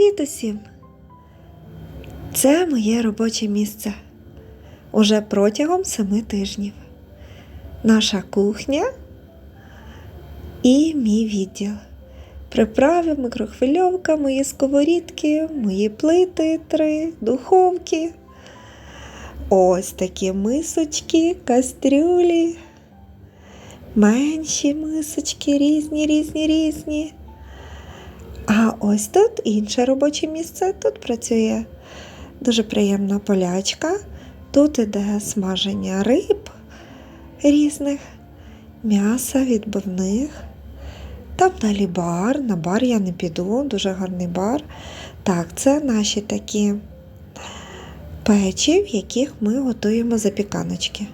Привіт усім! Це моє робоче місце уже протягом семи тижнів. Наша кухня і мій відділ. Приправи, мікрохвильовка, мої сковорідки, мої плити три, духовки. Ось такі мисочки, кастрюлі, менші мисочки, різні, різні, різні. А ось тут інше робоче місце. Тут працює дуже приємна полячка. Тут іде смаження риб різних, м'яса відбивних. Там далі бар. На бар я не піду, дуже гарний бар. Так, це наші такі печі, в яких ми готуємо запіканочки.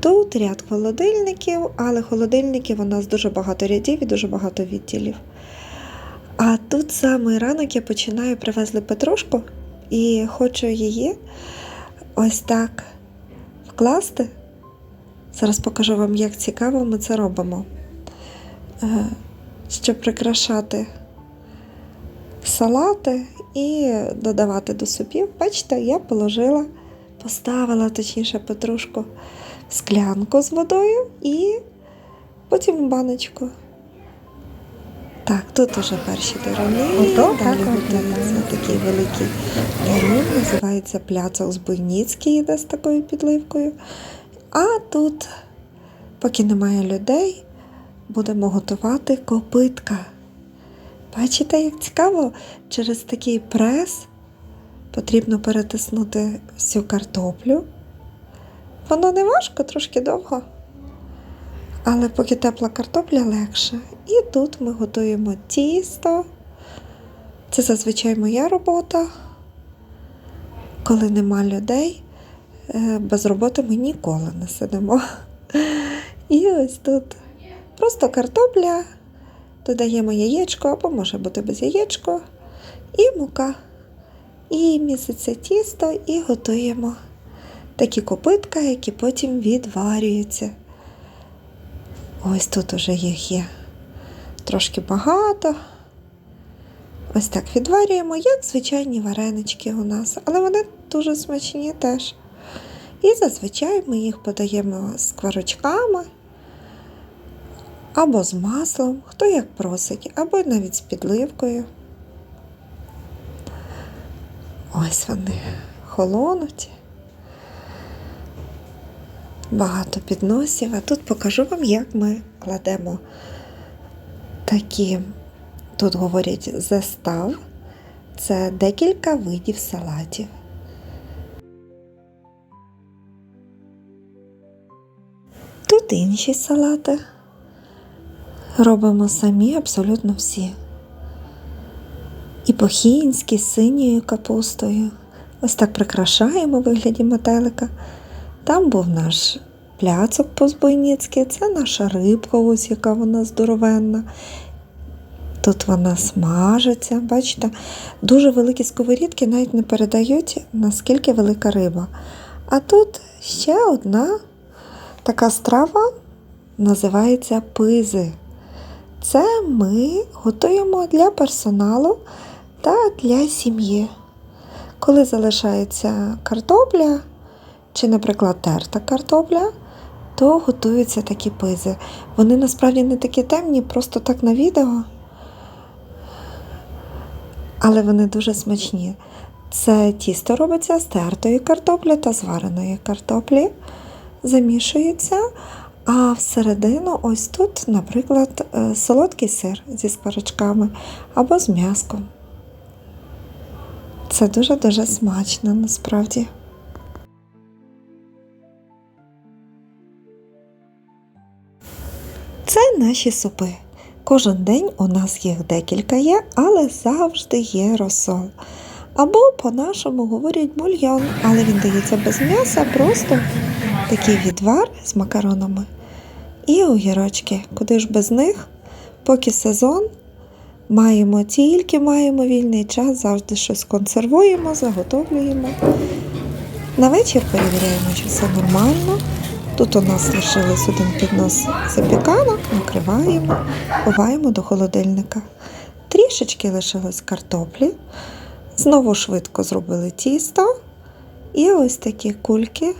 Тут ряд холодильників, але холодильників у нас дуже багато рядів і дуже багато відділів. А тут самий ранок я починаю привезли петрушку і хочу її ось так вкласти. Зараз покажу вам, як цікаво ми це робимо. Е, Щоб прикрашати салати і додавати до супів. Бачите, я положила, поставила точніше петрушку в склянку з водою і потім в баночку. Так, тут уже перші так Далі готується такий великий доріг, називається пляцок Збойніцький, іде з такою підливкою. А тут, поки немає людей, будемо готувати копитка. Бачите, як цікаво, через такий прес потрібно перетиснути всю картоплю. Воно не важко, трошки довго. Але поки тепла картопля легше. І тут ми готуємо тісто. Це зазвичай моя робота. Коли нема людей, е, без роботи ми ніколи не сидимо. І ось тут просто картопля, додаємо яєчко, або може бути без яєчко, і мука. І місяце тісто, і готуємо такі копитка, які потім відварюються. Ось тут уже їх є трошки багато. Ось так відварюємо, як звичайні варенички у нас, але вони дуже смачні теж. І зазвичай ми їх подаємо з кварочками або з маслом, хто як просить, або навіть з підливкою. Ось вони холонуть. Багато підносів, а тут покажу вам, як ми кладемо такі, тут говорять застав, це декілька видів салатів. Тут інші салати. Робимо самі абсолютно всі. І похінські з синьою капустою. Ось так прикрашаємо у вигляді метелика. Там був наш пляцок по-збойницьки, це наша рибка, ось яка вона здоровенна. Тут вона смажиться, бачите, дуже великі сковорідки навіть не передають, наскільки велика риба. А тут ще одна така страва називається пизи. Це ми готуємо для персоналу та для сім'ї. Коли залишається картопля, чи, наприклад, терта картопля, то готуються такі пизи. Вони насправді не такі темні, просто так на відео. Але вони дуже смачні. Це тісто робиться з тертої картоплі та звареної картоплі, замішується. А всередину, ось тут, наприклад, е, солодкий сир зі скорочками або з м'яском. Це дуже-дуже смачно насправді. Це наші супи. Кожен день у нас їх декілька є, але завжди є розсол. Або по-нашому говорять бульйон, але він дається без м'яса, просто такий відвар з макаронами. І огірочки, куди ж без них, поки сезон, маємо тільки маємо вільний час, завжди щось консервуємо, заготовлюємо. На вечір перевіряємо, чи все нормально. Тут у нас лишилось один піднос запіканок, накриваємо, ховаємо до холодильника. Трішечки лишилось картоплі. Знову швидко зробили тісто. І ось такі кульки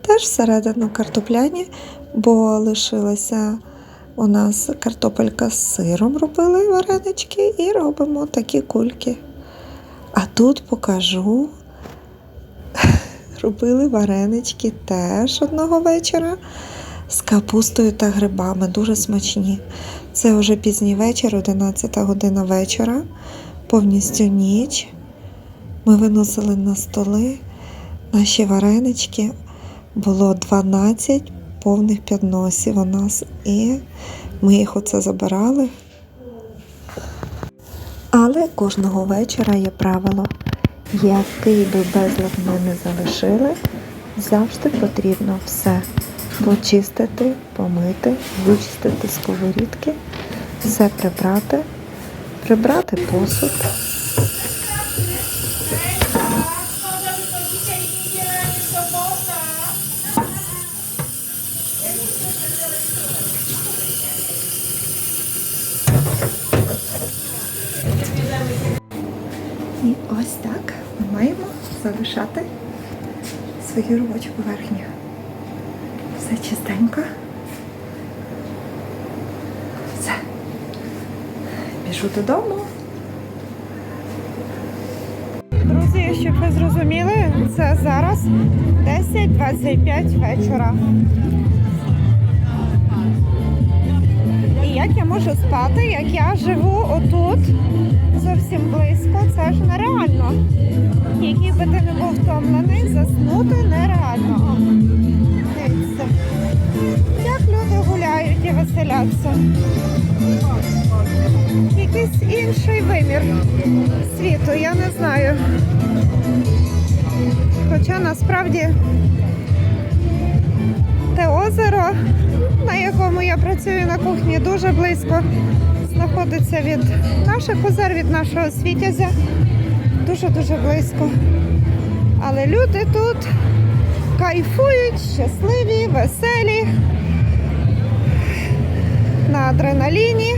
теж всередину картопляні, бо лишилася у нас картопелька з сиром робили варенички і робимо такі кульки. А тут покажу. Робили варенички теж одного вечора з капустою та грибами. Дуже смачні. Це вже пізній вечір, 11 година вечора, повністю ніч. Ми виносили на столи наші варенички. Було 12 повних підносів у нас, і ми їх оце забирали. Але кожного вечора є правило, який би безлад ми не залишили, завжди потрібно все почистити, помити, вичистити сковорідки, все прибрати, прибрати посуд. Так ми маємо залишати свою робочу поверхню. Все чистенько. Все. Біжу додому. Друзі, щоб ви зрозуміли, це зараз 10.25 вечора. І як я можу спати, як я живу отут зовсім близько, це ж нереально. Який би ти не був втомлений, заснути нереально. Дивіться, як люди гуляють і веселяться. Якийсь інший вимір світу, я не знаю. Хоча насправді те озеро, на якому я працюю на кухні, дуже близько знаходиться від наших озер, від нашого світязя. Дуже-дуже близько. Але люди тут кайфують, щасливі, веселі, на адреналіні.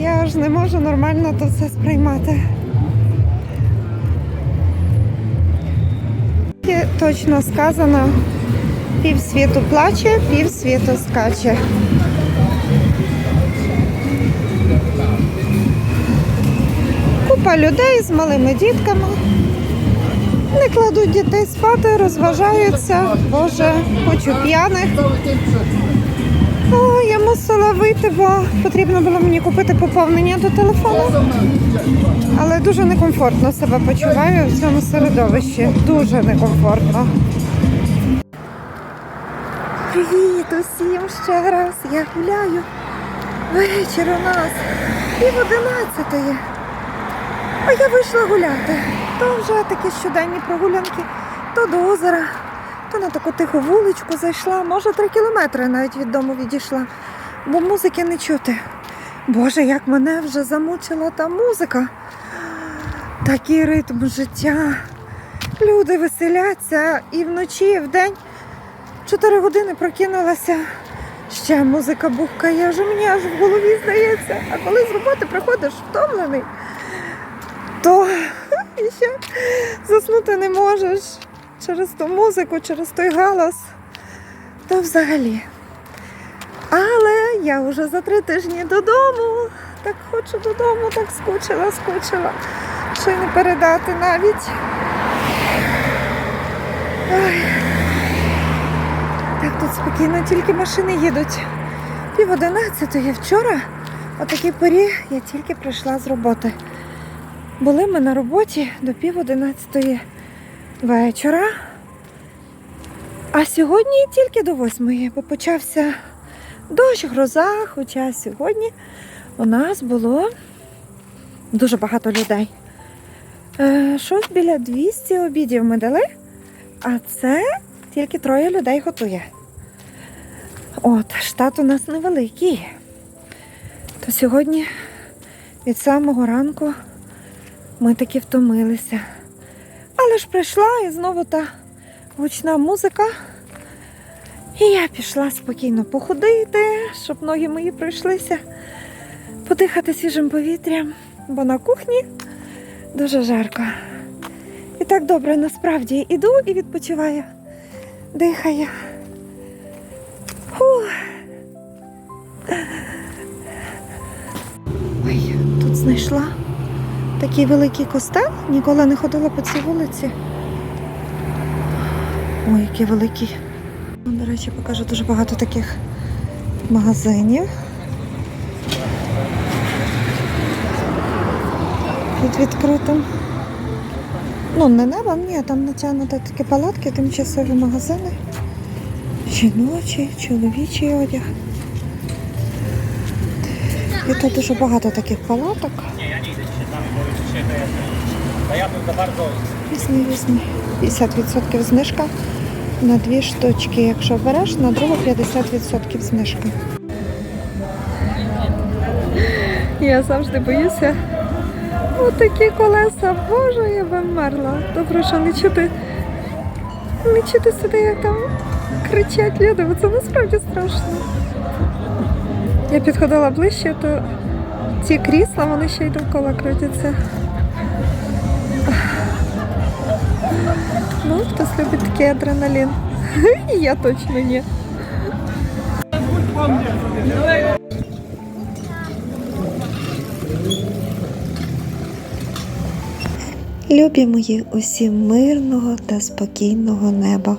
Я ж не можу нормально то все сприймати. Точно сказано, пів світу плаче, пів світу скаче. Купа людей з малими дітками. Не кладуть дітей спати, розважаються. Боже, хочу п'яних. О, я мусила вийти, бо потрібно було мені купити поповнення до телефону. Але дуже некомфортно себе почуваю в цьому середовищі. Дуже некомфортно. Привіт усім ще раз. Я гуляю. Вечір у нас пів одинадцятої. А я вийшла гуляти. То вже такі щоденні прогулянки, то до озера, то на таку тиху вуличку зайшла. Може, три кілометри навіть від дому відійшла, бо музики не чути. Боже, як мене вже замучила та музика. Такий ритм життя. Люди веселяться і вночі, і вдень. Чотири години прокинулася. Ще музика бухкає, вже мені аж в голові здається. А коли з роботи приходиш втомлений, то ще заснути не можеш через ту музику, через той галас. То взагалі. Але я вже за три тижні додому. Так хочу додому, так скучила, скучила. Що й не передати навіть. Ой. Спокійно, тільки машини їдуть. Пів одинадцятої вчора, о такій порі, я тільки прийшла з роботи. Були ми на роботі до пів одинадцятої вечора. А сьогодні тільки до восьмої, бо почався дощ, гроза, хоча сьогодні у нас було дуже багато людей. Е, щось біля 200 обідів ми дали, а це тільки троє людей готує. От, штат у нас невеликий. То сьогодні від самого ранку ми таки втомилися. Але ж прийшла і знову та гучна музика. І я пішла спокійно походити, щоб ноги мої пройшлися, подихати свіжим повітрям, бо на кухні дуже жарко. І так добре насправді іду і відпочиваю, дихаю. Знайшла такий великий костел. Ніколи не ходила по цій вулиці. Ой, який великий. Ну, До речі, покажу дуже багато таких магазинів. Під відкритим. Ну, не небом, ні, там натягнуті такі палатки, тимчасові магазини. Жіночий, чоловічий одяг. І тут дуже багато таких палаток. Різні, різні. 50% знижка на дві штучки. Якщо береш, на другу 50% знижка. Я завжди боюся. Отакі колеса, боже, я би вмерла. Добре, що не чути. Не чути сюди, як там кричать люди, бо це насправді страшно. Я підходила ближче, то ці крісла, вони ще й довкола крутяться. Ну, хтось любить такий адреналін. Я точно ні. Любі мої усім мирного та спокійного неба.